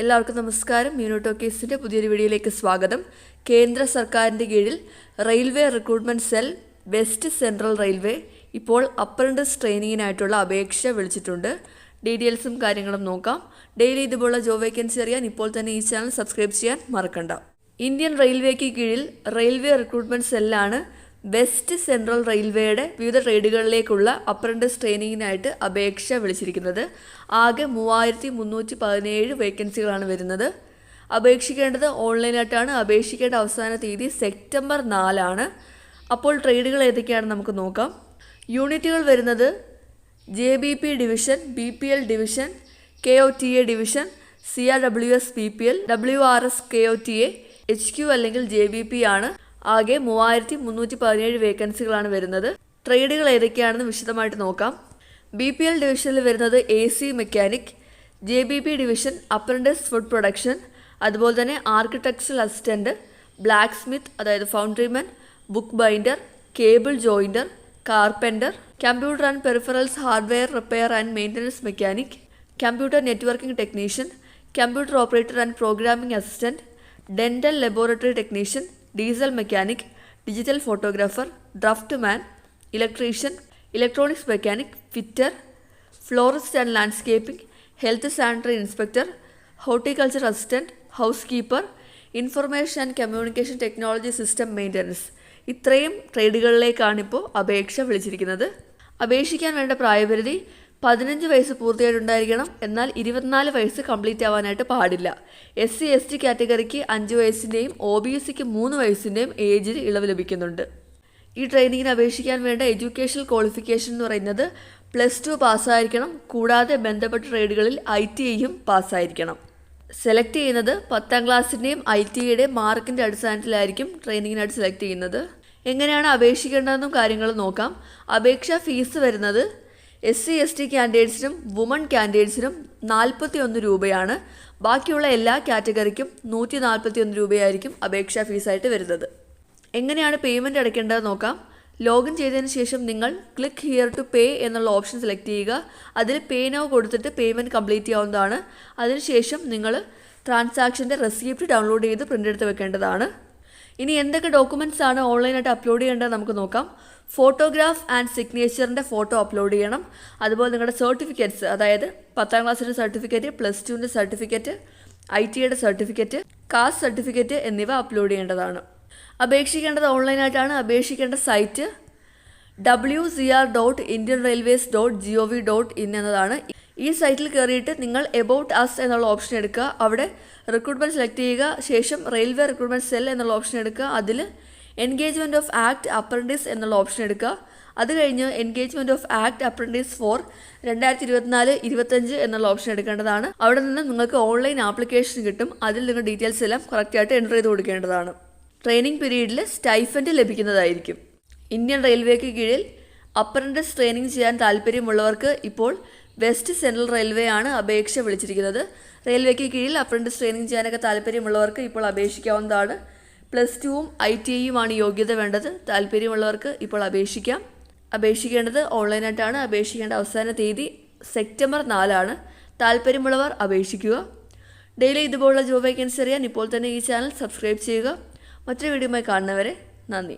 എല്ലാവർക്കും നമസ്കാരം. മ്യൂണോട്ടോ കേസിന്റെ പുതിയൊരു വീഡിയോയിലേക്ക് സ്വാഗതം. കേന്ദ്ര സർക്കാരിന്റെ കീഴിൽ railway recruitment cell west central railway ഇപ്പോൾ അപ്രന്റിസ് ട്രെയിനിങ്ങിനായിട്ടുള്ള അപേക്ഷ വിളിച്ചിട്ടുണ്ട്. ഡീറ്റെയിൽസും കാര്യങ്ങളും നോക്കാം. ഡെയിലി ഇതുപോലുള്ള ജോബ് വേക്കൻസി അറിയാൻ ഇപ്പോൾ തന്നെ ഈ ചാനൽ സബ്സ്ക്രൈബ് ചെയ്യാൻ മറക്കണ്ട. ഇന്ത്യൻ റെയിൽവേക്ക് കീഴിൽ റെയിൽവേ റിക്രൂട്ട്മെന്റ് സെല്ലാണ് വെസ്റ്റ് സെൻട്രൽ റെയിൽവേയുടെ വിവിധ ട്രേഡുകളിലേക്കുള്ള അപ്രന്റിസ് ട്രെയിനിങ്ങിനായിട്ട് അപേക്ഷ വിളിച്ചിരിക്കുന്നത്. ആകെ മൂവായിരത്തി മുന്നൂറ്റി പതിനേഴ് വേക്കൻസികളാണ് വരുന്നത്. അപേക്ഷിക്കേണ്ടത് ഓൺലൈനായിട്ടാണ്. അപേക്ഷിക്കേണ്ട അവസാന തീയതി സെപ്റ്റംബർ നാലാണ്. അപ്പോൾ ട്രേഡുകൾ ഏതൊക്കെയാണെന്ന് നമുക്ക് നോക്കാം. യൂണിറ്റുകൾ വരുന്നത് J B P division B P L division K O T A division C R W S B P L W R S K O T A H Q അല്ലെങ്കിൽ ജെ ബി പി ആണ്. ആകെ മൂവായിരത്തി മുന്നൂറ്റി പതിനേഴ് വേക്കൻസികളാണ് വരുന്നത്. ട്രേഡുകൾ ഏതൊക്കെയാണെന്ന് വിശദമായിട്ട് നോക്കാം. ബി പി എൽ ഡിവിഷനിൽ വരുന്നത് A C mechanic J B P division apprentice food production അതുപോലെ തന്നെ ആർക്കിടെക്ചറൽ അസിസ്റ്റന്റ് ബ്ലാക്ക് സ്മിത്ത് അതായത് foundryman bookbinder cable jointer carpenter computer and peripherals hardware repair and maintenance mechanic computer networking technician computer operator and programming assistant dental laboratory technician diesel mechanic digital photographer draughtsman electrician electronics mechanic fitter florist and landscaping health sanitary inspector horticulture assistant housekeeper information and communication technology system maintenance. ഇത്രയും ട്രേഡുകളിലേക്കാണ് ഇപ്പോൾ അപേക്ഷ വിളിച്ചിരിക്കുന്നത്. അപേക്ഷിക്കാൻ വേണ്ട പ്രായപരിധി പതിനഞ്ച് വയസ്സ് പൂർത്തിയായിട്ടുണ്ടായിരിക്കണം. എന്നാൽ ഇരുപത്തിനാല് വയസ്സ് കംപ്ലീറ്റ് ആവാനായിട്ട് പാടില്ല. എസ് സി എസ് ടി കാറ്റഗറിക്ക് അഞ്ച് വയസ്സിന്റെയും ഒ ബി എസ് സിക്ക് മൂന്ന് വയസ്സിന്റെയും ഏജിൽ ഇളവ് ലഭിക്കുന്നുണ്ട്. ഈ ട്രെയിനിങ്ങിന് അപേക്ഷിക്കാൻ വേണ്ട എഡ്യൂക്കേഷണൽ ക്വാളിഫിക്കേഷൻ എന്ന് പറയുന്നത് പ്ലസ് ടു പാസ്സായിരിക്കണം കൂടാതെ ബന്ധപ്പെട്ട ട്രേഡുകളിൽ ഐ ടി ഐയും പാസ്സായിരിക്കണം സെലക്ട് ചെയ്യുന്നത് പത്താം ക്ലാസ്സിന്റെയും ഐ ടി ഐയുടെ മാർക്കിന്റെ അടിസ്ഥാനത്തിലായിരിക്കും ട്രെയിനിങ്ങിനായിട്ട് സെലക്ട് ചെയ്യുന്നത്. എങ്ങനെയാണ് അപേക്ഷിക്കേണ്ടതെന്നും കാര്യങ്ങൾ നോക്കാം. അപേക്ഷാ ഫീസ് വരുന്നത് എസ് സി എസ് ടി കാൻഡിഡേറ്റ്സിനും വുമൺ കാൻഡിഡേറ്റ്സിനും നാൽപ്പത്തി ഒന്ന് രൂപയാണ്. ബാക്കിയുള്ള എല്ലാ കാറ്റഗറിക്കും നൂറ്റി നാൽപ്പത്തി ഒന്ന് രൂപയായിരിക്കും അപേക്ഷാ ഫീസായിട്ട് വരുന്നത്. എങ്ങനെയാണ് പേയ്മെന്റ് അടയ്ക്കേണ്ടത് നോക്കാം. ലോഗിൻ ചെയ്തതിന് ശേഷം നിങ്ങൾ ക്ലിക്ക് ഹിയർ ടു പേ എന്നുള്ള ഓപ്ഷൻ സെലക്ട് ചെയ്യുക. അതിൽ പേ നോ കൊടുത്തിട്ട് പേയ്മെന്റ് കംപ്ലീറ്റ് ചെയ്യാവുന്നതാണ്. അതിനുശേഷം നിങ്ങൾ ട്രാൻസാക്ഷന്റെ റെസിപ്റ്റ് ഡൗൺലോഡ് ചെയ്ത് പ്രിന്റ് എടുത്ത് വെക്കേണ്ടതാണ്. ഇനി എന്തൊക്കെ ഡോക്യുമെന്റ്സ് ആണ് ഓൺലൈനായിട്ട് അപ്ലോഡ് ചെയ്യേണ്ടത് നമുക്ക് നോക്കാം. ഫോട്ടോഗ്രാഫ് ആൻഡ് സിഗ്നേച്ചറിന്റെ ഫോട്ടോ അപ്ലോഡ് ചെയ്യണം. അതുപോലെ നിങ്ങളുടെ സർട്ടിഫിക്കറ്റ്സ് അതായത് പത്താം ക്ലാസ്സിന്റെ സർട്ടിഫിക്കറ്റ് പ്ലസ് ടുവിന്റെ സർട്ടിഫിക്കറ്റ് ഐ ടിയുടെ സർട്ടിഫിക്കറ്റ് കാസ്റ്റ് സർട്ടിഫിക്കറ്റ് എന്നിവ അപ്ലോഡ് ചെയ്യേണ്ടതാണ്. അപേക്ഷിക്കേണ്ടത് ഓൺലൈനായിട്ടാണ് അപേക്ഷിക്കേണ്ട site W C R dot Indian railways dot G O V dot in എന്നതാണ്. ഈ സൈറ്റിൽ കയറിയിട്ട് നിങ്ങൾ എബൌട്ട് അസ് എന്നുള്ള ഓപ്ഷൻ എടുക്കുക. അവിടെ റിക്രൂട്ട്മെന്റ് സെലക്ട് ചെയ്യുക. ശേഷം റെയിൽവേ റിക്രൂട്ട്മെന്റ് സെൽ എന്നുള്ള ഓപ്ഷൻ എടുക്കുക. അതിൽ എൻഗേജ്മെന്റ് ഓഫ് ആക്ട് അപ്രന്റീസ് എന്നുള്ള ഓപ്ഷൻ എടുക്കുക. അത് കഴിഞ്ഞ് engagement of act apprentice for രണ്ടായിരത്തി ഇരുപത്തിനാല് ഇരുപത്തഞ്ച് എന്നുള്ള ഓപ്ഷൻ എടുക്കേണ്ടതാണ്. അവിടെ നിന്ന് നിങ്ങൾക്ക് ഓൺലൈൻ ആപ്ലിക്കേഷൻ കിട്ടും. അതിൽ നിങ്ങൾ ഡീറ്റെയിൽസ് എല്ലാം കറക്റ്റായിട്ട് എന്റർ ചെയ്ത് കൊടുക്കേണ്ടതാണ്. ട്രെയിനിങ് പീരീഡിൽ സ്റ്റൈഫൻഡ് ലഭിക്കുന്നതായിരിക്കും. ഇന്ത്യൻ റെയിൽവേക്ക് കീഴിൽ അപ്രന്റീസ് ട്രെയിനിങ് ചെയ്യാൻ താല്പര്യമുള്ളവർക്ക് ഇപ്പോൾ വെസ്റ്റ് സെൻട്രൽ റെയിൽവേ ആണ് അപേക്ഷ വിളിച്ചിരിക്കുന്നത്. റെയിൽവേക്ക് കീഴിൽ അപ്രന്റിസ് ട്രെയിനിങ് ചെയ്യാനൊക്കെ താല്പര്യമുള്ളവർക്ക് ഇപ്പോൾ അപേക്ഷിക്കാവുന്നതാണ്. പ്ലസ് ടുവും ഐ ടി ഐയുമാണ് യോഗ്യത വേണ്ടത്. താല്പര്യമുള്ളവർക്ക് ഇപ്പോൾ അപേക്ഷിക്കാം. അപേക്ഷിക്കേണ്ടത് ഓൺലൈനായിട്ടാണ്. അപേക്ഷിക്കേണ്ട അവസാന തീയതി സെപ്റ്റംബർ നാലാണ്. താല്പര്യമുള്ളവർ അപേക്ഷിക്കുക. ഡെയിലി ഇതുപോലുള്ള ജോബ് വേക്കൻസി അറിയാൻ ഇപ്പോൾ തന്നെ ഈ ചാനൽ സബ്സ്ക്രൈബ് ചെയ്യുക. മറ്റൊരു വീഡിയോയുമായി കാണുന്നവരെ നന്ദി.